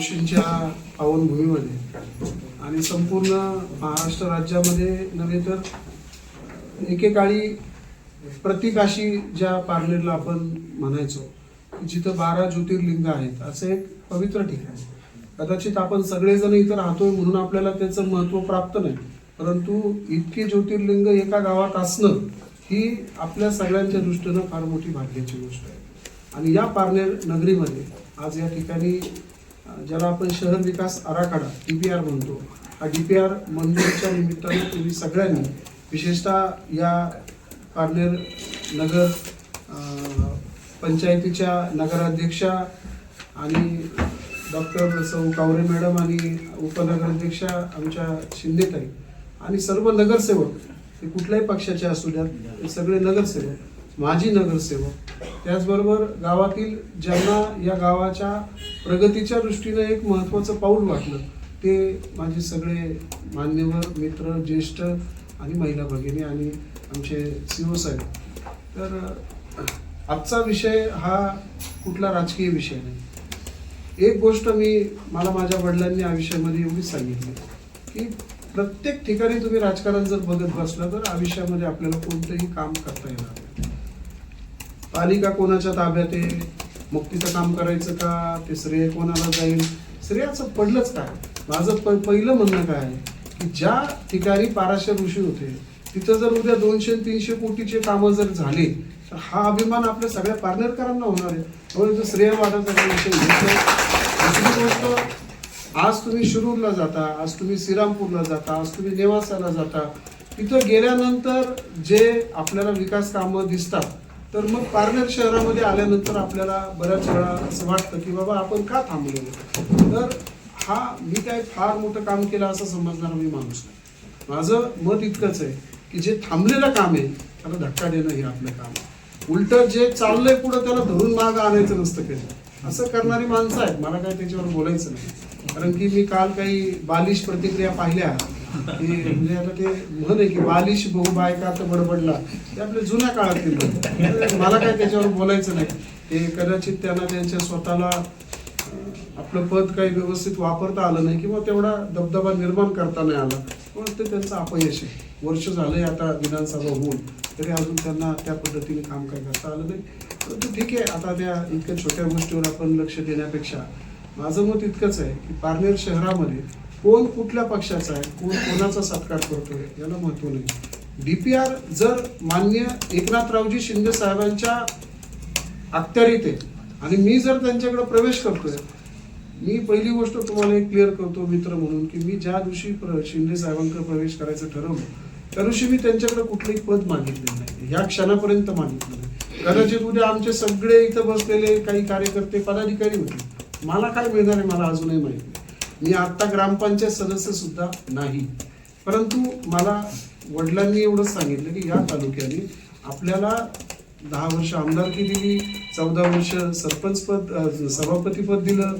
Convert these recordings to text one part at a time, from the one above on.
ऋषींच्या पावनभूमीमध्ये. आणि संपूर्ण महाराष्ट्र राज्यामध्ये नव्हे तर एकेकाळी प्रतिकाशी ज्या पार्लेरला आपण म्हणायचो जिथं बारा ज्योतिर्लिंग आहेत असं एक पवित्र ठिकाण कदाचित आपण सगळेजण इथं राहतोय म्हणून आपल्याला त्याचं महत्त्व प्राप्त नाही. परंतु इतके ज्योतिर्लिंग एका गावात असणं ही आपल्या सगळ्यांच्या दृष्टीनं फार मोठी भाग्याची गोष्ट आहे. आणि या पारनेर नगरीमध्ये आज या ठिकाणी ज्याला आपण शहर विकास आराखडा डी पी आर म्हणतो. हा डी पी आर मंजुरीच्या निमित्तानं तुम्ही सगळ्यांनी विशेषतः या पारनेर नगर पंचायतीच्या नगराध्यक्षा आणि डॉक्टर सौ कावरे मॅडम आणि उपनगराध्यक्षा आमच्या शिंदेताई आणि सर्व नगरसेवक हे कुठल्याही पक्षाचे असू द्यात सगळे नगरसेवक माजी नगरसेवक. त्याचबरोबर गावातील ज्यांना या गावाच्या प्रगतीच्या दृष्टीनं एक महत्त्वाचं पाऊल वाटलं ते माझे सगळे मान्यवर मित्र ज्येष्ठ आणि महिला भगिनी आणि आमचे सी ओ साहेब. तर आजचा विषय हा कुठला राजकीय विषय नाही. एक गोष्ट मी मला माझ्या वडिलांनी आयुष्यामध्ये एवढीच सांगितली की प्रत्येक ठिकाणी तुम्ही राजकारण जर बघत बसला तर आयुष्यामध्ये आपल्याला कोणतंही काम करता येणार नाही. पालिका कोणाच्या ताब्यात आहे? मग काम करायचं का? ते श्रेय कोणाला जाईल? श्रेयाचं पडलंच काय? माझं प पहिलं म्हणणं काय आहे? की ज्या ठिकाणी पाराशर ऋषी होते तिथं जर उद्या दोनशे तीनशे कोटीचे कामं जर झाले तर हा अभिमान आपल्या सगळ्या पार्लरकरांना होणार आहे. त्यामुळे तो श्रेयवादाचा काही विषय दुसरी गोष्ट आज तुम्ही शिरूरला जाता आज तुम्ही श्रीरामपूरला जाता आज तुम्ही नेवासाला जाता तिथं गेल्यानंतर जे आपल्याला विकास कामं दिसतात तर मग पारनेर शहरामध्ये आल्यानंतर आपल्याला बऱ्याच वेळा असं वाटतं की बाबा आपण का थांबलेलो? तर हा मी काय फार मोठं काम केलं असं समजणारा मी माणूस नाही. माझं मत इतकंच आहे की जे थांबलेलं काम आहे त्याला धक्का देणं हे आपलं काम आहे. उलट जे चाललंय पुढं त्याला धरून माग आणायचं नसतं कधी असं करणारी माणसं आहेत. मला काय त्याच्यावर बोलायचं नाही. कारण की मी काल काही बालिश प्रतिक्रिया पाहिल्या. की म्हणजे आता ते म्हण आहे की बालिश बहु बायका तर बडबडला. ते आपल्या जुन्या काळातील म्हणजे मला काय त्याच्यावर बोलायचं नाही. ते कदाचित त्यांना त्यांच्या स्वतःला आपलं पद काही व्यवस्थित वापरता आलं नाही किंवा तेवढा दबदबा निर्माण करता नाही आला. पण ते त्यांचं अपयश आहे. वर्ष झालंय आता विधानसभा होऊन. तरी अजून त्यांना त्या पद्धतीने काम काय करता आलं नाही. परंतु ठीक आहे आता त्या इतक्या छोट्या गोष्टीवर आपण लक्ष देण्यापेक्षा माझं मत इतकंच आहे की पारनेर शहरामध्ये कोण कुठल्या पक्षाचा आहे? कोण कोणाचा सत्कार करतोय? याला महत्त्व नाही. डी आर जर मान्य एकनाथरावजी शिंदे साहेबांच्या अखत्यारीत आहे आणि मी जर त्यांच्याकडे प्रवेश करतोय मी पहिली गोष्ट तुम्हाला एक क्लिअर करतो मित्र म्हणून की मी ज्या दिवशी प्र- शिंदे साहेबांकडे प्रवेश करायचं ठरवलं त्या दिवशी मी त्यांच्याकडे कुठलंही पद मागितलं नाही. ह्या क्षणापर्यंत मागितलं नाही. कदाचित उद्या आमचे सगळे इथं बसलेले काही कार्यकर्ते पदाधिकारी होते. मला काय मिळणार आहे मला अजूनही माहिती नाही. मी आत्ता ग्रामपंचायत सदस्य सुद्धा नाही. परंतु मला वडिलांनी एवढंच सांगितलं की या तालुक्याने आपल्याला दहा वर्ष आमदारकी दिली चौदा वर्ष सरपंच पद सभापती पद दिलं.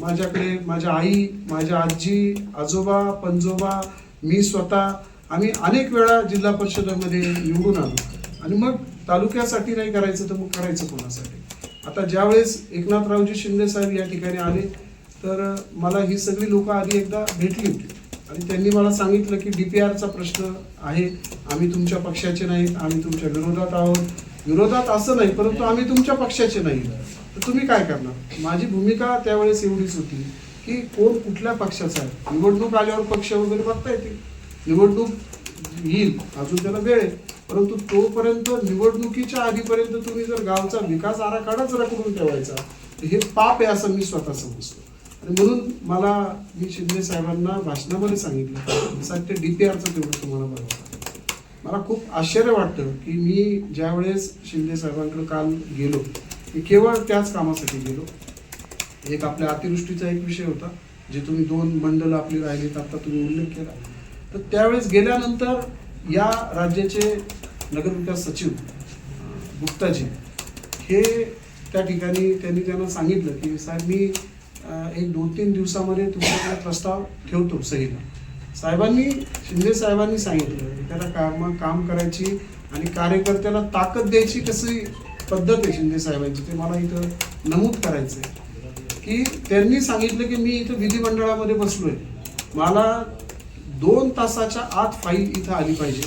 माझ्याकडे माझ्या आई माझ्या आजी आजोबा पंजोबा मी स्वतः आम्ही अनेक वेळा जिल्हा परिषदेमध्ये निवडून आलो. आणि मग तालुक्यासाठी नाही करायचं तर मग करायचं कोणासाठी? आता ज्यावेळेस एकनाथरावजी शिंदे साहेब या ठिकाणी आले तर मला ही सगळी लोकं आधी एकदा भेटली होती. आणि त्यांनी मला सांगितलं की डी पी आरचा प्रश्न आहे आम्ही तुमच्या पक्षाचे नाहीत आम्ही तुमच्या विरोधात आहोत. विरोधात असं नाही परंतु आम्ही तुमच्या पक्षाचे नाही तर तुम्ही काय करणार? माझी भूमिका त्यावेळेस एवढीच होती की कोण कुठल्या पक्षाचा आहे? निवडणूक आल्यावर पक्ष वगैरे बघता येतील. निवडणूक येईल अजून त्याला वेळ आहे. परंतु तोपर्यंत निवडणुकीच्या आधीपर्यंत तुम्ही जर गावचा विकास आराखडाच रखडून ठेवायचा तर हे पाप आहे असं मी स्वतः समजतो. म्हणून मला मी शिंदे साहेबांना भाषणामध्ये सांगितलं. साहेब ते डी पी आरचं तेवढं तुम्हाला बघावं मला खूप आश्चर्य वाटतं की मी ज्यावेळेस शिंदे साहेबांकडे काल गेलो मी केवळ त्याच कामासाठी गेलो. एक आपल्या अतिवृष्टीचा एक विषय होता जे तुम्ही दोन मंडळ आपली राहिलीत आता तुम्ही उल्लेख केला. तर त्यावेळेस गेल्यानंतर या राज्याचे नगरविकास सचिव गुप्ताजी हे त्या ठिकाणी त्यांनी त्यांना सांगितलं की साहेब मी एक दोन तीन दिवसामध्ये तुमच्याकडे प्रस्ताव ठेवतो सहीला साहेबांनी शिंदे साहेबांनी सांगितलं त्याला काम काम करायची आणि कार्यकर्त्याला ताकद द्यायची कशी पद्धत आहे शिंदे साहेबांची ते मला इथं नमूद करायचं आहे की त्यांनी सांगितलं की मी इथं विधिमंडळामध्ये आहे मला दोन तासाच्या आत फाईल इथं आली पाहिजे.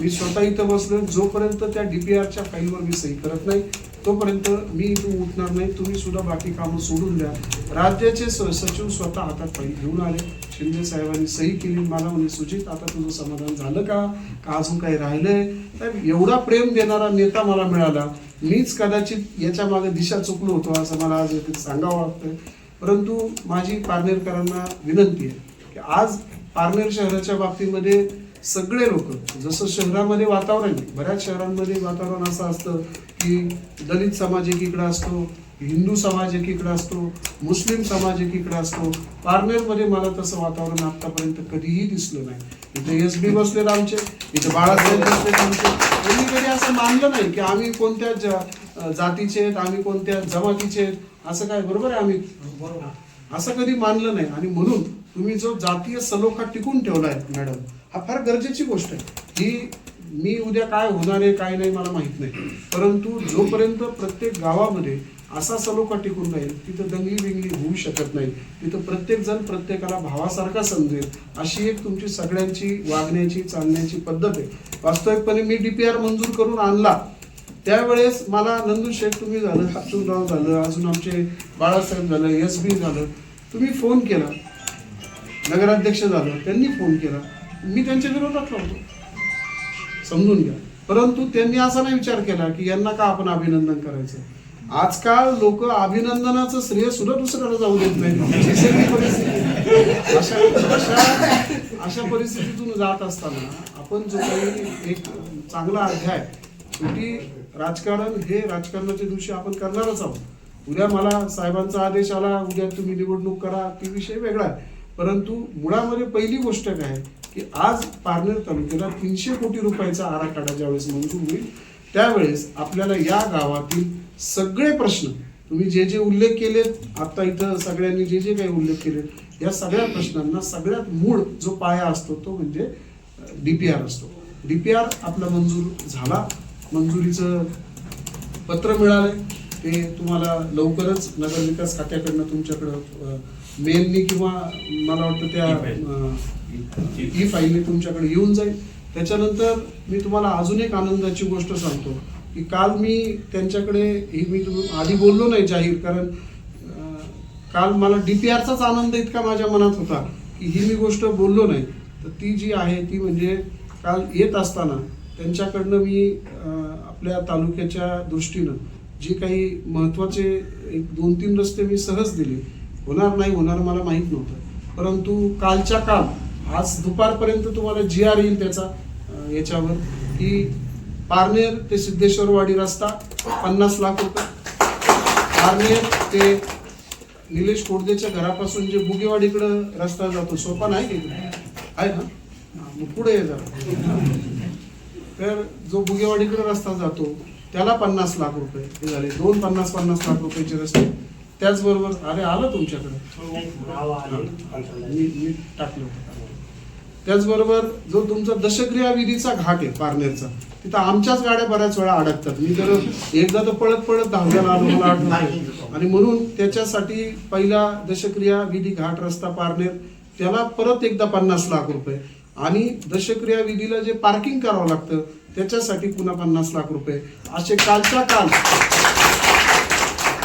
मी स्वतः इथं बसलो जोपर्यंत त्या डी पी आरच्या फाईलवर मी सही करत नाही तोपर्यंत मी इथून उठणार नाही. तुम्ही सुद्धा बाकी कामं सोडून द्या. राज्याचे सचिव स्वतः हातात फाईल घेऊन आले. शिंदे साहेबांनी सही केली. मला म्हणे सुजित आता तुझं समाधान झालं का? का अजून काही राहिलंय? तर एवढा प्रेम देणारा नेता मला मिळाला. मीच कदाचित याच्या मागे दिशा चुकलो होतो असं मला आज सांगावं वाटतंय. परंतु माझी पारनेरकरांना विनंती आहे की आज पारनेर शहराच्या बाबतीमध्ये सगळे लोक जसं शहरामध्ये वातावरण बऱ्याच शहरांमध्ये वातावरण असं असतं की दलित समाज एकीकडे असतो हिंदू समाज एकीकडे असतो मुस्लिम समाज एकीकडे असतो. पारनेरमध्ये मला तसं वातावरण आतापर्यंत कधीही दिसलं नाही. इथे एस बी बसलेत आमचे इथे बाळासाहेब बसलेत आमचे. त्यांनी कधी असं मानलं नाही की आम्ही कोणत्या ज- जातीचे आहेत आम्ही कोणत्या जमातीचे आहेत असं काय बरोबर आहे आम्ही? असं कधी मानलं नाही. आणि म्हणून तुम्ही जो जातीय सलोखा टिकून ठेवलाय मॅडम हा फार गरजेची गोष्ट आहे. ही मी उद्या काय होणार आहे काय नाही मला माहीत नाही. परंतु जोपर्यंत प्रत्येक गावामध्ये असा सलोखा टिकून राहील तिथं दंगली बिंगली होऊ शकत नाही. तिथं प्रत्येक जण प्रत्येकाला भावासारखा समजेल. अशी एक तुमची सगळ्यांची वागण्याची चालण्याची पद्धत आहे. वास्तविकपणे मी डी पी आर मंजूर करून आणला. त्यावेळेस मला नंदू शेठ तुम्ही झालं अब्दुलराव झालं अजून आमचे बाळासाहेब झालं एस बी झालं. तुम्ही फोन केला. नगराध्यक्ष झालं त्यांनी फोन केला. मी त्यांच्या विरोधात लावतो समजून घ्या. परंतु त्यांनी असा नाही विचार केला की यांना का आपण अभिनंदन करायचं? आजकाल लोक अभिनंदनाचं श्रेय सुद्धा दुसऱ्याला जाऊ देत नाही परिस्थिती अशा अशा अशा परिस्थितीतून जात असताना आपण जो काही एक चांगला अध्याय शेवटी राजकारण हे राजकारणाच्या दिवशी आपण करणारच आहोत. उद्या मला साहेबांचा आदेश आला उद्या तुम्ही निवडणूक करा ती विषय वेगळा आहे. परंतु मुळामध्ये पहिली गोष्ट काय आहे की आज पारनेर तालुक्याला तीनशे कोटी रुपयाचा आराखडा ज्यावेळेस मंजूर होईल त्यावेळेस आपल्याला या गावातील सगळे प्रश्न तुम्ही जे जे उल्लेख केलेत आता इथं सगळ्यांनी जे जे काही उल्लेख केलेत या सगळ्या प्रश्नांना सगळ्यात मूळ जो पाया असतो तो म्हणजे डी पी आर असतो. डी पी आर आपला मंजूर झाला मंजुरीचं पत्र मिळालंय ते तुम्हाला लवकरच नगरविकास खात्याकडनं तुमच्याकडं मेलनी किंवा मला वाटतं त्या ई फाईलने तुमच्याकडे येऊन जाईल. त्याच्यानंतर मी तुम्हाला अजून एक आनंदाची गोष्ट सांगतो की काल मी त्यांच्याकडे ही मी आधी बोललो नाही जाहीर कारण काल मला डीपीआरचाच आनंद इतका माझ्या मनात होता की ही मी गोष्ट बोललो नाही. तर ती जी आहे ती म्हणजे काल येत असताना त्यांच्याकडनं मी आपल्या तालुक्याच्या दृष्टीनं जे काही महत्त्वाचे एक दोन तीन रस्ते मी सहज दिले. होणार नाही होणार मला माहीत नव्हतं. परंतु कालच्या काल आज दुपारपर्यंत तुम्हाला जी आर येईल त्याचा याच्यावर की पारनेर ते सिद्धेश्वरवाडी रस्ता पन्नास लाख रुपये. पारनेर ते निलेश कोडदेच्या घरापासून जे बुगेवाडीकडं रस्ता जातो सोपा नाही आहे ना? मग पुढे ये जरा. तर जो बुगेवाडीकडे रस्ता जातो त्याला पन्नास लाख रुपये हे झाले. दोन पन्नास पन्नास लाख रुपयाचे रस्ते. त्याचबरोबर अरे आलं तुमच्याकडे. मी मी टाकलं होतं. त्याचबरोबर जो तुमचा दशक्रिया विधीचा घाट आहे पारनेरचा तिथं आमच्याच गाड्या बऱ्याच वेळा अडकतात. मी तर एकदा तर पळत पळत दहाव्याला आलो मला आठवतं आणि म्हणून त्याच्यासाठी पहिला दशक्रिया विधी घाट रस्ता पारनेर त्याला परत एकदा पन्नास लाख रुपये. आणि दशक्रिया विधीला जे पार्किंग करावं लागतं त्याच्यासाठी पुन्हा पन्नास लाख रुपये. असे कालच्या काल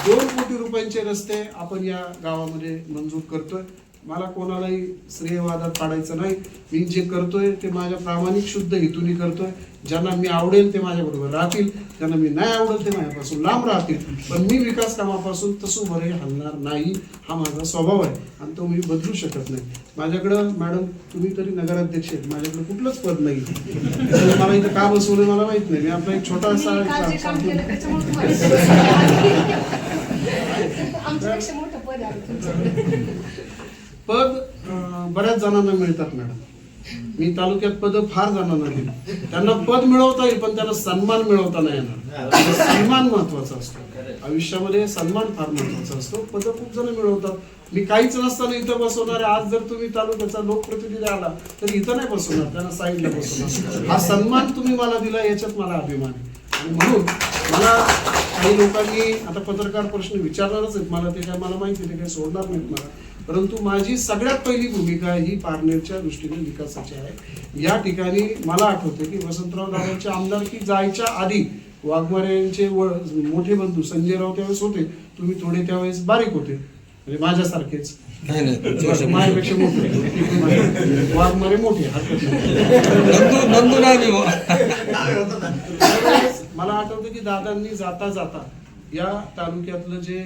दोन कोटी रुपयांचे रस्ते आपण या गावामध्ये मंजूर करतोय. मला कोणालाही श्रेयवादात पाडायचं नाही. मी जे करतोय ते माझ्या प्रामाणिक शुद्ध हेतूने करतोय. ज्यांना मी आवडेल ते माझ्याबरोबर राहतील. ज्यांना मी नाही आवडेल ते माझ्यापासून लांब राहतील. पण मी विकास कामापासून तसं बरे हलणार नाही हा माझा स्वभाव आहे. आणि तो मी बदलू शकत नाही. माझ्याकडं मॅडम तुम्ही तरी नगराध्यक्ष आहेत. माझ्याकडे कुठलंच पद नाही. मला इथं का बसवलं मला माहीत नाही. मी आपला एक छोटासा तुम्ही काल जे एक- काम केलं त्याच्यामुळे तुम्हाला आमच्यापेक्षा मोठं पद आहे पद अं, बऱ्याच जणांना मिळतात मॅडम. मी तालुक्यात पद फार जणांना दिली. त्यांना पद मिळवता येईल पण त्यांना सन्मान मिळवता नाही येणार. म्हणजे सन्मान महत्त्वाचा असतो. आयुष्यामध्ये सन्मान फार महत्त्वाचा असतो. पद खूप जण मिळवतात. मी काहीच नसताना इथं बसवणार आहे. आज जर तुम्ही तालुक्याचा लोकप्रतिनिधी आला तर इथं नाही बसवणार त्यांना साईडला बसवणार. हा सन्मान तुम्ही मला दिला याच्यात मला अभिमान आहे. आणि म्हणून मला काही लोकांनी आता पत्रकार प्रश्न विचारणारच आहेत. मला ते काय मला माहिती ते काही सोडणार नाहीत मला. परंतु माझी सगळ्यात पहिली भूमिका ही पारनेरच्या दृष्टीने विकासाची आहे. या ठिकाणी मला आठवते की वसंतराव दादांचे आमदारकी जायच्या आधी वाघमारे यांचे व मोठे बंधू संजयराव त्यावेळेस होते. तुम्ही थोडे त्यावेळेस बारीक होते. म्हणजे माझ्यासारखेच. नाही नाही तुमच्यापेक्षा मोठे. माझ्यापेक्षा मोठे. वाघमारे मोठे हरकत नाही. मला आठवतं की दादांनी जाता जाता या तालुक्यातलं जे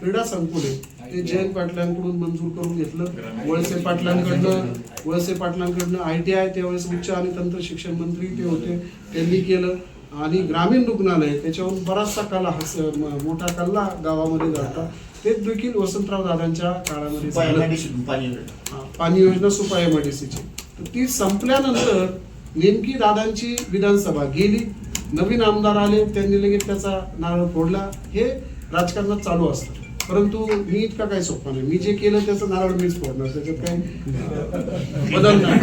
क्रीडा संकुल आहे ते जयंत पाटलांकडून मंजूर करून घेतलं. वळसे पाटलांकडनं वळसे पाटलांकडनं आय टी आय त्यावेळेस उच्च आणि तंत्र शिक्षण मंत्री ते होते त्यांनी केलं. आणि ग्रामीण रुग्णालय त्याच्यावरून बराचसा कला हस मोठा कल्ला गावामध्ये जाता. ते देखील वसंतराव दादांच्या काळामध्ये पाणी योजना. सुपा एमआयडीसीची तर ती संपल्यानंतर नेमकी दादांची विधानसभा गेली नवीन आमदार आले त्यांनी लगेच त्याचा नारळ फोडला. हे राजकारणात चालू असतं. परंतु मी इतका काही सोपा नाही. मी जे केलं त्याचं नारळ मीच फोडणार. त्याच्यात काही बदल नाही.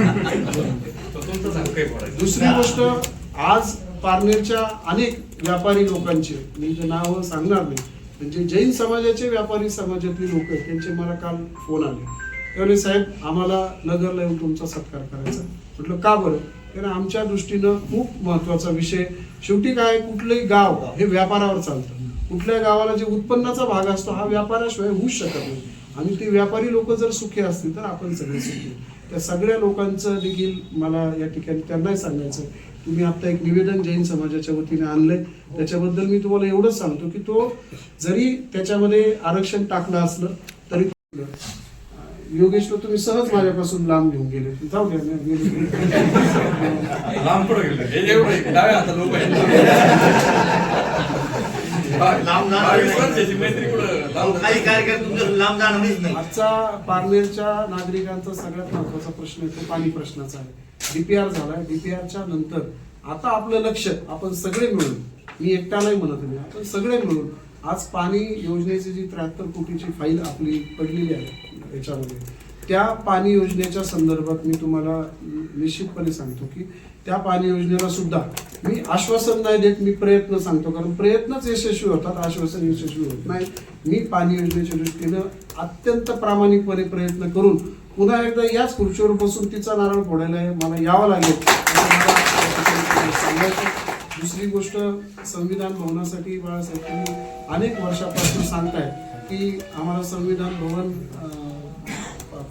दुसरी गोष्ट आज पारनेरच्या अनेक व्यापारी लोकांचे मी जे नाव सांगणार नाही म्हणजे जैन समाजाचे व्यापारी समाजातले लोक आहेत त्यांचे मला काल फोन आले. त्यावेळी साहेब आम्हाला नगरला येऊन तुमचा सत्कार करायचा म्हटलं का बरं? कारण आमच्या दृष्टीनं खूप महत्त्वाचा विषय. शेवटी काय कुठलंही गाव हे व्यापारावर चालतं. कुठल्या गावाला जे उत्पन्नाचा भाग असतो हा व्यापाराशिवाय होऊच शकत नाही. आणि ते व्यापारी लोक जर सुखी असतील तर आपण सगळे सुखी. त्या सगळ्या लोकांचं देखील मला या ठिकाणी त्यांनाही सांगायचं तुम्ही आता एक निवेदन जैन समाजाच्या वतीने आणलंय. त्याच्याबद्दल मी तुम्हाला एवढंच सांगतो की तो जरी त्याच्यामध्ये आरक्षण टाकलं असलं तरी योगेशला तुम्ही सहज माझ्यापासून लांब घेऊन गेले जाऊ द्या गेले. लांब पुढे गेले हे एवढं डाव्या आहे. लांब ना. बावीस वर्षाची मैत्री कुठं लांब काही कार्यक्रम तुमचं लांब जाणारच नाही आजचा पारनेरच्या नागरिकांचा सगळ्यात महत्त्वाचा प्रश्न आहे तो पाणी प्रश्नाचा आहे डीपीआर झालाय डीपीआरच्या नंतर आता आपलं लक्ष आपण सगळे मिळून मी एकटा नाही म्हणत नाही आपण सगळे मिळून आज पाणी योजनेची जी त्र्याहत्तर कोटीची फाईल आपली पडलेली आहे याच्यामध्ये त्या पाणी योजनेच्या संदर्भात मी तुम्हाला निश्चितपणे सांगतो की त्या पाणी योजनेला सुद्धा मी आश्वासन नाही देत मी प्रयत्न सांगतो. कारण प्रयत्नच यशस्वी होतात आश्वासन यशस्वी होत नाही. मी पाणी योजनेच्या दृष्टीनं अत्यंत प्रामाणिकपणे प्रयत्न करून पुन्हा एकदा याच खुर्चीवर बसून तिचा नारळ फोडायला मला यावं लागेल. सांगायचं दुसरी गोष्ट संविधान भवनासाठी बाळासाहेबांनी अनेक वर्षापासून सांगताय की आम्हाला संविधान भवन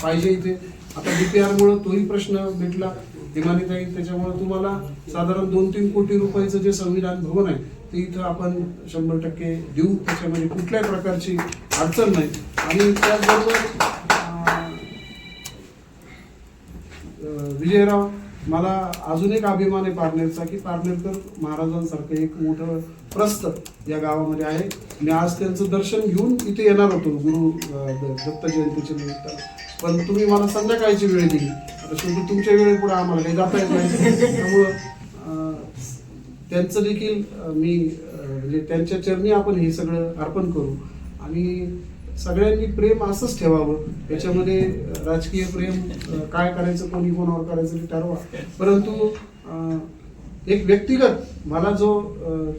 पाहिजे इथे. आता बी पी आरमुळं तोही प्रश्न भेटला. हिमानीताई त्याच्यामुळे तुम्हाला साधारण दोन तीन कोटी रुपयाचं जे संविधान भवन आहे ते इथं आपण शंभर टक्के देऊ. त्याच्यामध्ये कुठल्याही प्रकारची अडचण नाही. आणि त्याचबरोबर विजयराव मला अजून एक अभिमान आहे पारनेरचा की पारनेरकर महाराजांसारखं एक मोठं प्रस्थ या गावामध्ये आहे. मी आज त्यांचं दर्शन घेऊन इथे येणार होतो गुरु दत्त जयंतीच्या निमित्त पण तुम्ही मला संध्याकाळची वेळ दिली. आता शेवटी तुमच्या वेळेपुढे आम्हाला काही जाता येत नाही. त्यामुळं त्यांचं देखील मी म्हणजे त्यांच्या चरणी आपण हे सगळं अर्पण करू. आणि सगळ्यांनी प्रेम असंच ठेवावं. याच्यामध्ये राजकीय प्रेम काय करायचं कोणी कोणावर करायचं ते ठरवा. परंतु एक व्यक्तिगत मला जो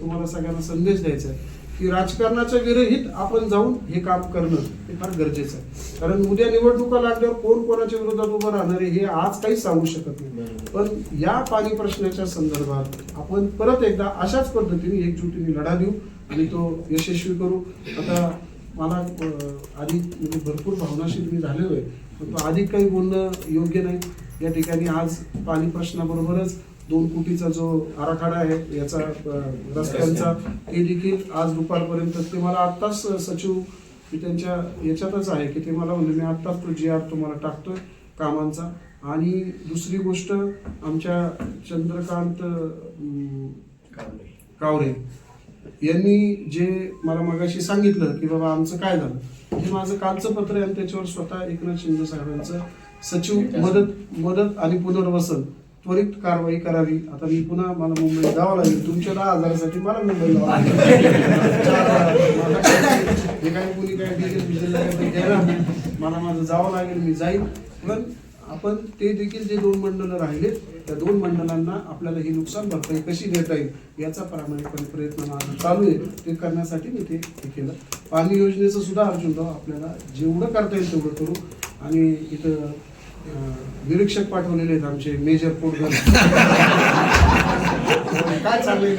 तुम्हाला सगळ्यांना संदेश द्यायचा आहे की राजकारणाच्या विरहित आपण जाऊन हे काम करणं हे फार गरजेचं आहे. कारण उद्या निवडणुका लागल्यावर कोण कोणाच्या विरोधात उभं राहणार आहे हे आज काहीच सांगू शकत नाही. पण या पाणी प्रश्नाच्या संदर्भात आपण परत एकदा अशाच पद्धतीने एकजुटीने लढा देऊ आणि तो यशस्वी करू. आता मला आधी म्हणजे भरपूर भावनाशील मी झालेलो आहे. पण तो अधिक काही बोलणं योग्य नाही. या ठिकाणी आज पाणी प्रश्नाबरोबरच दोन कोटीचा जो आराखडा आहे याचा रस्त्यांचा ते देखील आज दुपारपर्यंत ते मला आत्ताच सचिव मी त्यांच्या याच्यातच आहे की ते मला म्हणले मी आत्ताच तो जी आर तुम्हाला टाकतोय कामांचा. आणि दुसरी गोष्ट आमच्या चंद्रकांत कावरे. यांनी जे मला मगाशी सांगितलं की बाबा आमचं काय झालं? हे माझं कालचं पत्र आहे आणि त्याच्यावर स्वतः एकनाथ शिंदे साहेबांचं सचिव मदत मदत आणि पुनर्वसन त्वरित कारवाई करावी. आता मी पुन्हा मला मुंबईत जावं लागेल. तुमच्या दहा हजारासाठी मला मुंबईला काय- हे काय कुणी काय डिझेल बिझेल मला माझं जावं लागेल मी जाईल पण आपण ते देखील जे दोन मंडलं राहिले त्या दोन मंडळांना आपल्याला ही नुकसान भरपाई कशी देता येईल याचा प्रामाणिकपणे प्रयत्न माझा चालू आहे. ते करण्यासाठी मी ते हे केलं. पाणी योजनेचं सुद्धा अर्जुनराव आपल्याला जेवढं करता येईल तेवढं करू. आणि इथं निरीक्षक पाठवलेले आहेत आमचे मेजर पोटगर काय चाललंय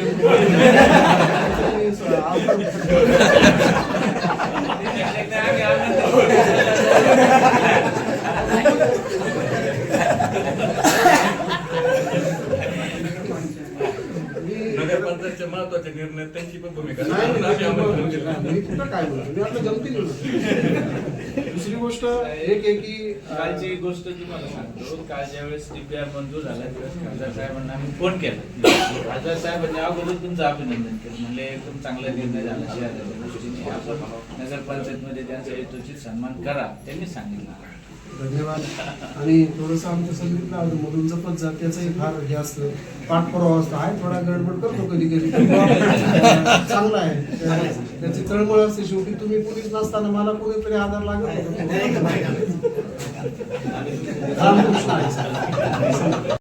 नगरपंचायतचे महत्त्वाचे निर्णय त्यांची पण भूमिका. नाही, म्हणून आम्ही आमंत्रण नाही, दिलं. मी कुठं काय बोलतो मी आपलं जमतील. दुसरी गोष्ट एक आहे की कालची एक गोष्ट तुम्हाला सांगतो. काल ज्यावेळेस डीपीआर मंजूर झाला त्यावेळेस खासदार साहेबांना आम्ही फोन केला. खासदार साहेबांनी अगोदर तुमचं अभिनंदन केलं. म्हणले एकदम चांगला निर्णय झाला शहराच्या दृष्टीने आपण नगरपंचायतमध्ये त्यांचा यथोचित सन्मान करा. त्यांनी सांगितलं. धन्यवाद. आणि थोडंसं आमच्या संगीतला आवडतं मधून जपत जा त्याचंही फार हे असतं पाठपुरावा असतो. आहे थोडा गडबड करतो कधी कधी. चांगला आहे. त्या- त्याची तळमळ असते शेवटी. तुम्ही पोलीस नसताना मला कोणीतरी आधार लागत होता.